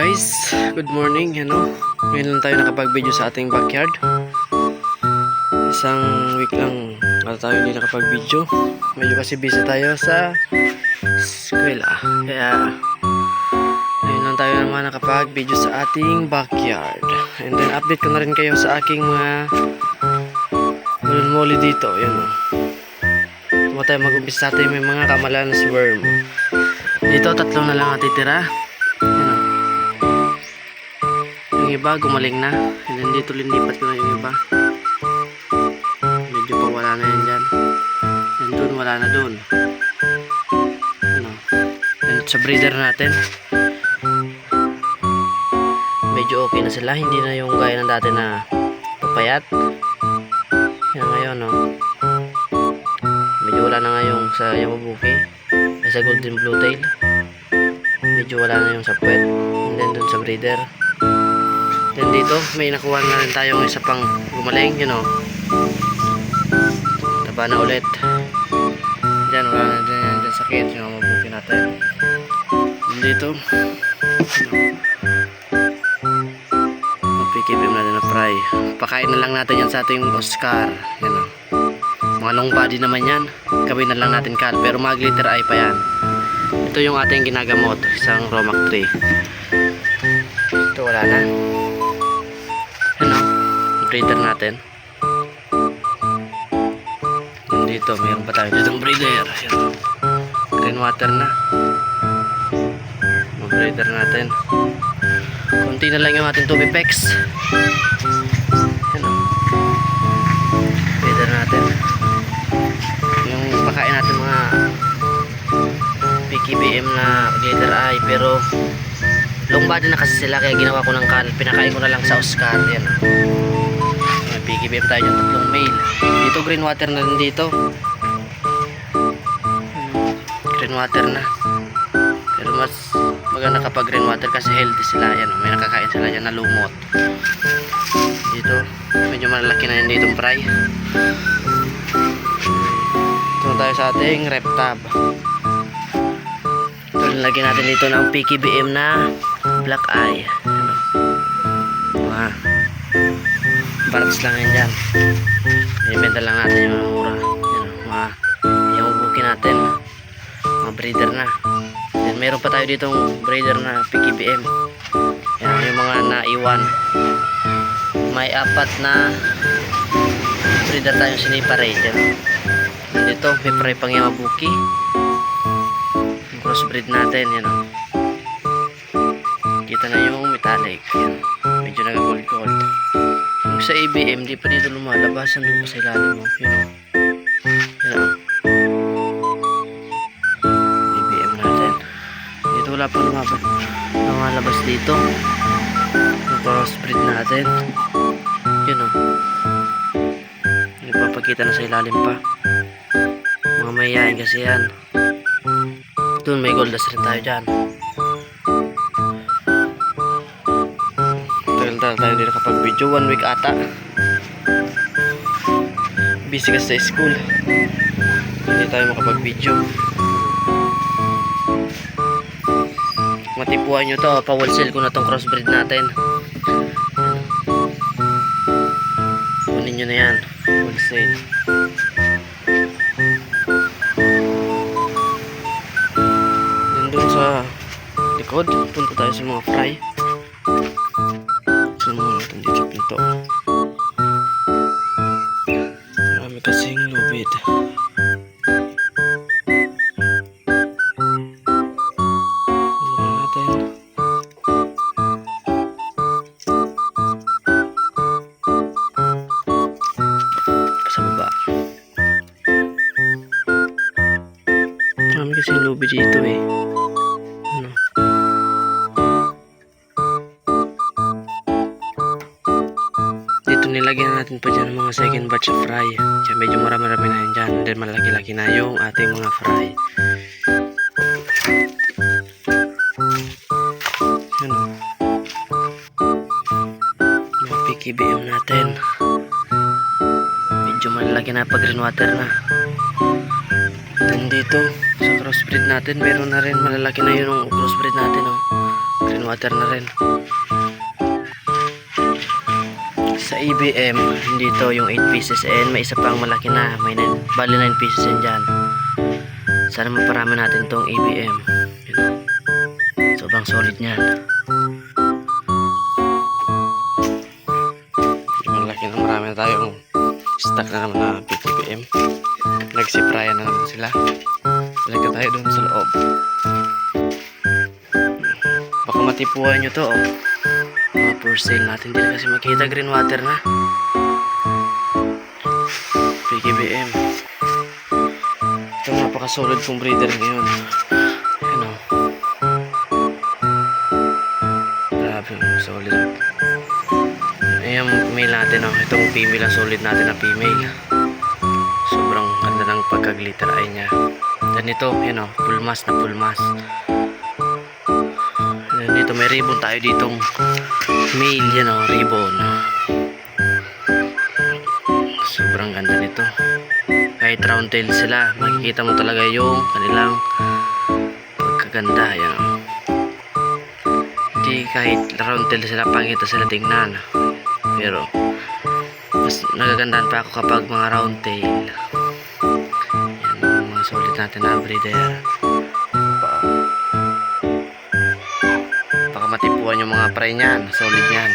guys, good morning, ano? Ngayon lang tayo nakapag-video sa ating backyard. Isang week lang wala tayo hindi nakapag-video. Medyo kasi busy tayo sa eskwela. Kaya, ngayon lang tayo naman nakapag-video sa ating backyard. And then, update ko na rin kayo sa aking mga mulon dito. Yan o. Tumo tayo mag-umpisa sa ating may mga kamalan worm. Dito, tatlo na lang natitira. Yung iba, gumaling na. And then dito linipat ko na yung iba. Medyo pa wala na yan dyan. And dun, wala na dun. Ano? And sa breeder natin, medyo okay na sila. Hindi na yung gaya ng dati na papayat. Yan ngayon, no? Medyo wala na nga yung sa Yamabuki. Sa Golden Blue Tail. Medyo wala na yung sa puwet. And then dun sa breeder. Then dito, may nakuha na rin tayong isa pang gumaling, you know. Taba na ulit. Diyan, wala na din yan dyan sakit yung mabuki natin. Then dito, magpikipim natin na fry. Pakain na lang natin yan sa ating Oscar. Yan o. Mga long body naman yan. Gawin na lang natin cal. Pero mga glitter eye pa yan. Ito yung ating ginagamot. Isang Romac 3. Ito wala na. Breeder natin. Dito, mayroon pa tayo ditong breeder. Yan. Green water na. Mga breeder natin. Kunti na lang yung ating tubipex. Yan o. Breeder natin. Yung pakain natin mga PKBM na glitter eye pero long body na kasi sila kaya ginawa ko ng kal pinakain ko na lang sa Oscar yan may PKBM tayo yung tatlong male dito green water na rin dito. Green water na. Pero mas maganda kapag green water kasi healthy sila. Yan may nakakain sila yan na lumot. Dito medyo malaki na yan dito fry ito tayo sa ating rep tab. Ito lagyan natin dito ng PKBM na black eye. Ano? Mga parts lang yan dyan. Ibenta lang natin yung mura. Yan, mga yung ubukin natin. Mga breeder na. Then meron pa tayo ditong breeder na PKBM yan yung mga naiwan. May apat na breeder tayong siniparate yan dito may pray pang yung crossbreed natin yan o kita na yung metallic. Yan. medyo naga gold gold sa ABM di pa dito lumalabas. Ang pa sa ilalim mo yun o yan o ABM natin. Dito wala pa lumabas lumalabas dito. Yung crossbreed natin. Yun o nagpapakita na sa ilalim pa. Mga mayayain kasi yan. Doon may goldas rin tayo dyan tagal tagal tayo hindi nakapag video one week ata. Busy kasi sa school. Hindi tayo makapag video matipuan nyo to pa wholesale ko na tong crossbreed natin. Kunin nyo na yan wholesale dun sa likod, punta tayo sa mga fry. Dito. Marami kasing lubid. Tingnan natin. Sa baba. Natin pa dyan mga second batch of fry. Kaya medyo marami-rami na yan dyan. Then malaki-laki na yung ating mga fry. Ano? Mga PKBM natin. Medyo malalaki na pag green na. Then dito, sa crossbreed natin, meron na rin malalaki na yun yung crossbreed natin, oh. Green na rin. Sa EBM, dito yung 8 pieces and may isa pang malaki na. May 9, bali 9 pieces yan dyan. Sana maparami natin tong EBM. You sobrang solid niyan. Malaki na marami na tayong stock na naman na PTBM. Nagsiprayan na naman sila. Na tayo dun sa loob. Baka matipuan nyo to oh. Mga for sale natin. Na kasi makita green water na. PKBM. Ito napaka-solid kong breeder ngayon. Ano? Grabe, oh, solid. Ayan, male natin oh. Itong female solid natin na female. Sobrang ganda ng pagka-glitter eye niya. Dan ito, yun oh, pulmas na pulmas. Dito may ribbon tayo ditong male yan oh, ribbon. Sobrang ganda nito. Kahit round tail sila, makikita mo talaga yung kanilang pagkaganda. Yan oh. Hindi kahit round tail sila, pangita sila tingnan. Pero, mas nagagandahan pa ako kapag mga round tail. Yan mga solid natin na breeder. Matipuan yung mga pre niyan. Solid niyan.